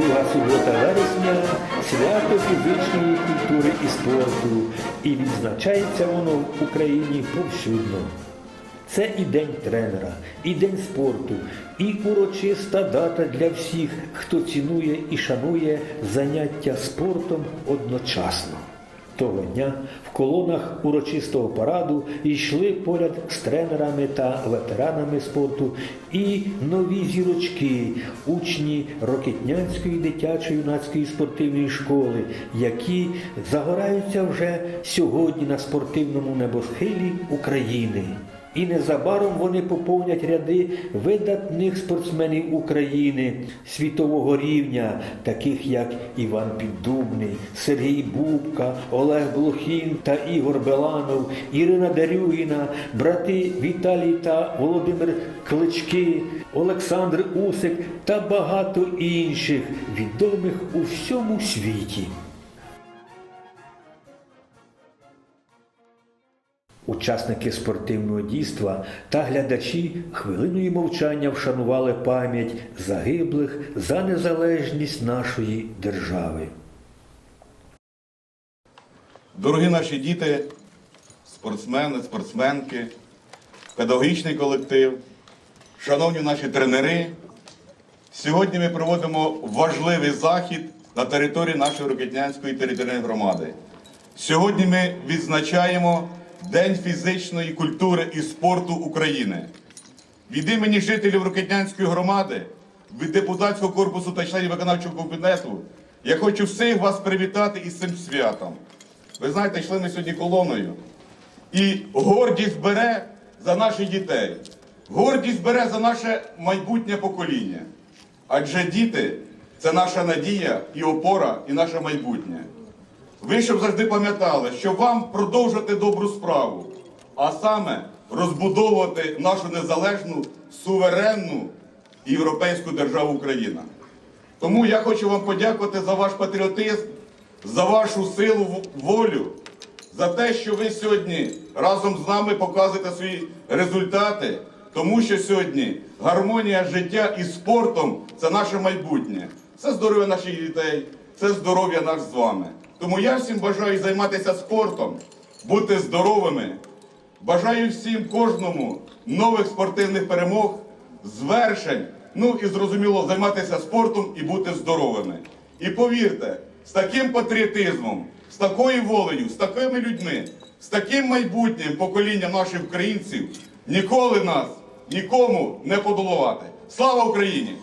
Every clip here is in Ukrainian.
Друга субота вересня свято фізичної культури і спорту. І відзначається воно в Україні повсюдно. Це і день тренера, і день спорту, і урочиста дата для всіх, хто цінує і шанує заняття спортом одночасно. Того дня в колонах урочистого параду йшли поряд з тренерами та ветеранами спорту і нові зірочки, учні Рокетнянської дитячо-юнацької спортивної школи, які загораються вже сьогодні на спортивному небосхилі України. І незабаром вони поповнять ряди видатних спортсменів України світового рівня, таких як Іван Піддубний, Сергій Бубка, Олег Блохін та Ігор Беланов, Ірина Дарюгіна, брати Віталій та Володимир Клички, Олександр Усик та багато інших відомих у всьому світі. Учасники спортивного дійства та глядачі хвилиною мовчання вшанували пам'ять загиблих за незалежність нашої держави. Дорогі наші діти, спортсмени, спортсменки, педагогічний колектив, шановні наші тренери, сьогодні ми проводимо важливий захід на території нашої Рокетнянської територіальної громади. Сьогодні ми відзначаємо День фізичної культури і спорту України. Від імені жителів Рокетнянської громади, від депутатського корпусу та членів виконавчого кабінету я хочу всіх вас привітати із цим святом. Ви знаєте, йшли ми сьогодні колоною. І гордість бере за наших дітей. Гордість бере за наше майбутнє покоління. Адже діти це наша надія і опора, і наше майбутнє. Ви щоб завжди пам'ятали, що вам продовжувати добру справу, а саме розбудовувати нашу незалежну, суверенну і європейську державу Україна. Тому я хочу вам подякувати за ваш патріотизм, за вашу силу волю, за те, що ви сьогодні разом з нами показуєте свої результати, тому що сьогодні гармонія життя із спортом це наше майбутнє. Це здоров'я наших дітей, це здоров'я наш з вами. Тому я всім бажаю займатися спортом, бути здоровими. Бажаю всім кожному нових спортивних перемог, звершень. Ну і зрозуміло, займатися спортом і бути здоровими. І повірте, з таким патріотизмом, з такою волею, з такими людьми, з таким майбутнім поколінням наших українців ніколи нас нікому не подолувати. Слава Україні!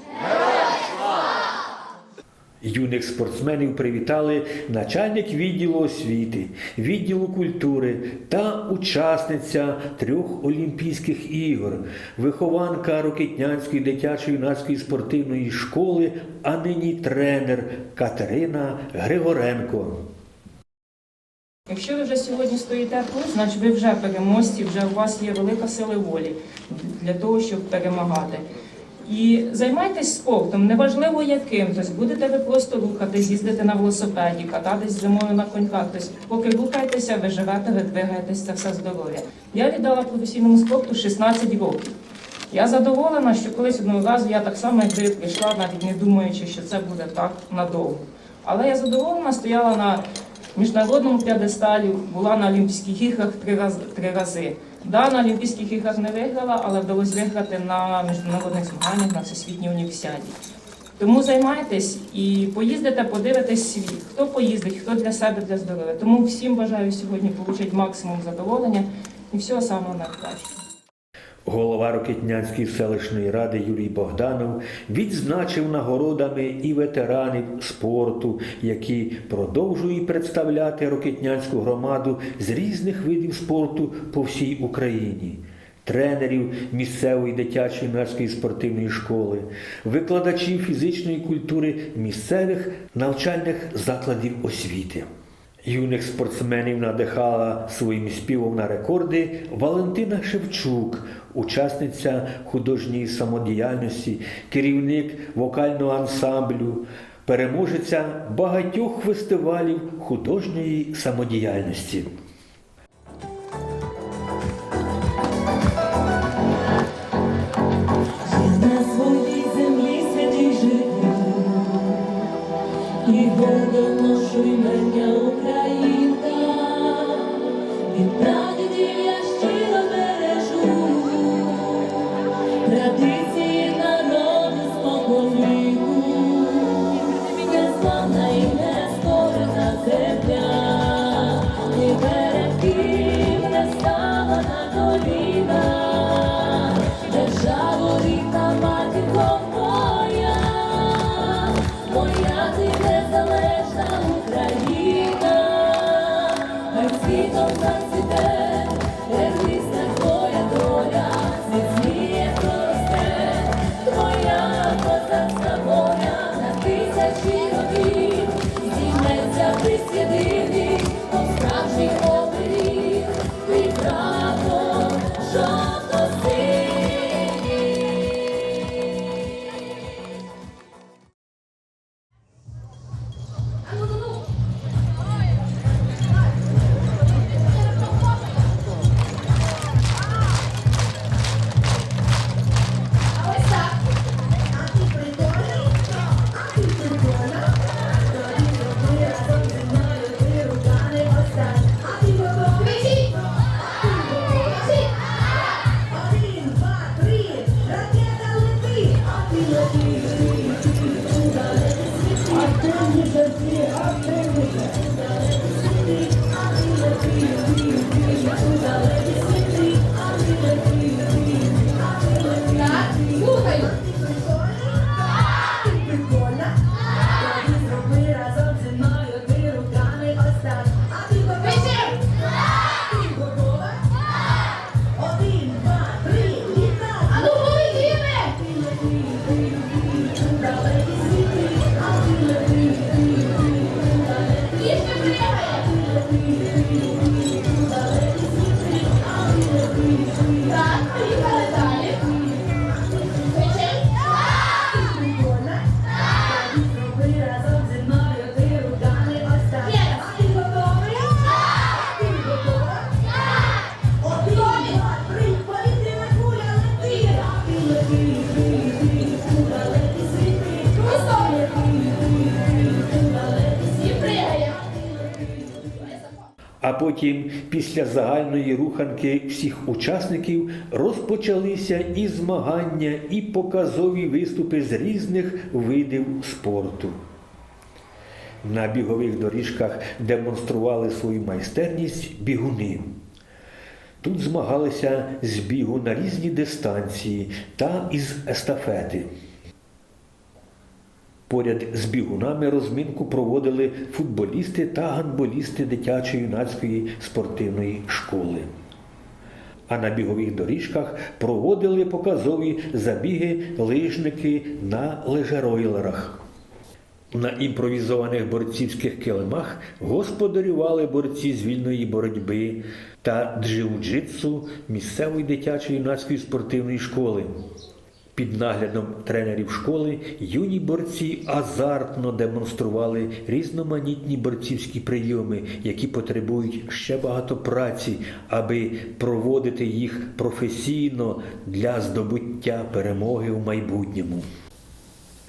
Юних спортсменів привітали начальник відділу освіти, відділу культури та учасниця трьох Олімпійських ігор, вихованка Рокетнянської дитячо-юнацької спортивної школи, а нині тренер Катерина Григоренко. Якщо ви вже сьогодні стоїте тут, значить ви вже переможці, вже у вас є велика сила волі для того, щоб перемагати. І займайтесь спортом, неважливо яким. Тобто будете ви просто рухатись, їздити на велосипеді, кататись зимою на коньках. Тобто, поки рухаєтеся, ви живете, ви двигаєтесь, це все здоров'я. Я віддала професійному спорту 16 років. Я задоволена, що колись одного разу я так само, як прийшла, навіть не думаючи, що це буде так надовго. Але я задоволена, стояла на міжнародному п'єдесталі, була на Олімпійських іграх три рази. Три рази. Да, на Олімпійських іграх не виграла, але вдалося виграти на міжнародних змаганнях на всесвітній універсіаді. Тому займайтесь і поїздите, подивитесь світ. Хто поїздить, хто для себе, для здоров'я. Тому всім бажаю сьогодні отримати максимум задоволення і всього самого найкращого. Голова Рокетнянської селищної ради Юрій Богданов відзначив нагородами і ветеранів спорту, які продовжують представляти Рокетнянську громаду з різних видів спорту по всій Україні. Тренерів місцевої дитячої юнацької спортивної школи, викладачів фізичної культури місцевих навчальних закладів освіти. Юних спортсменів надихала своїм співом на рекорди Валентина Шевчук, учасниця художньої самодіяльності, керівник вокального ансамблю, переможеця багатьох фестивалів художньої самодіяльності. Жив Чуй мене, Українка, від А потім, після загальної руханки всіх учасників, розпочалися і змагання, і показові виступи з різних видів спорту. На бігових доріжках демонстрували свою майстерність бігуни. Тут змагалися з бігу на різні дистанції та із естафети. Поряд з бігунами розминку проводили футболісти та гандболісти дитячої юнацької спортивної школи. А на бігових доріжках проводили показові забіги лижники на лежеройлерах. На імпровізованих борцівських килимах господарювали борці з вільної боротьби та джиу-джитсу місцевої дитячої юнацької спортивної школи. Під наглядом тренерів школи юні борці азартно демонстрували різноманітні борцівські прийоми, які потребують ще багато праці, аби проводити їх професійно для здобуття перемоги у майбутньому.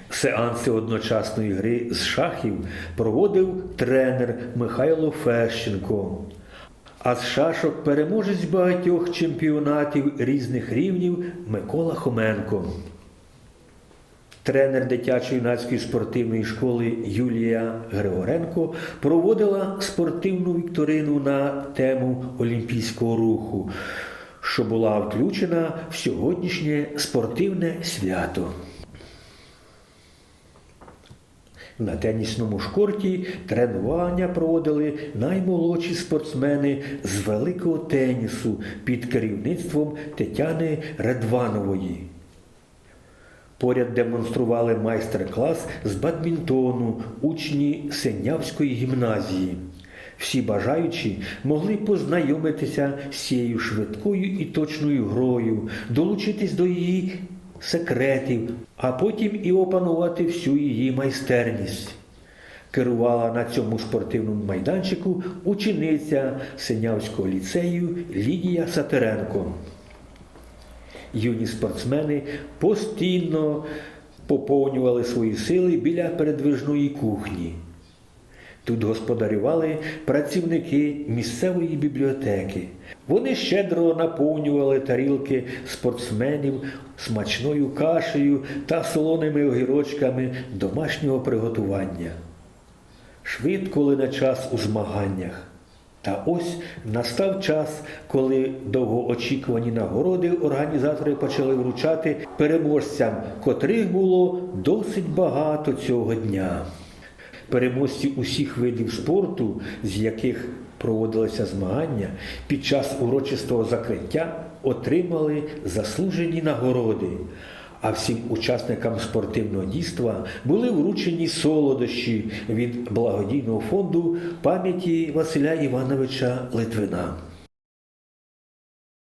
Сеанси одночасної гри з шахів проводив тренер Михайло Фещенко. А з шашок переможець багатьох чемпіонатів різних рівнів Микола Хоменко. Тренер дитячої юнацької спортивної школи Юлія Григоренко проводила спортивну вікторину на тему олімпійського руху, що була включена в сьогоднішнє спортивне свято. На тенісному шкорті тренування проводили наймолодші спортсмени з великого тенісу під керівництвом Тетяни Редванової. Поряд демонстрували майстер-клас з бадмінтону учні Синявської гімназії. Всі бажаючі могли познайомитися з цією швидкою і точною грою, долучитись до її секретів, а потім і опанувати всю її майстерність. Керувала на цьому спортивному майданчику учениця Синявського ліцею Лідія Сатеренко. Юні спортсмени постійно поповнювали свої сили біля передвижної кухні. Тут господарювали працівники місцевої бібліотеки. Вони щедро наповнювали тарілки спортсменів смачною кашею та солоними огірочками домашнього приготування. Швидко лине час у змаганнях. Та ось настав час, коли довгоочікувані нагороди організатори почали вручати переможцям, котрих було досить багато цього дня. Переможці усіх видів спорту, з яких проводилися змагання, під час урочистого закриття отримали заслужені нагороди. А всім учасникам спортивного дійства були вручені солодощі від благодійного фонду пам'яті Василя Івановича Литвина.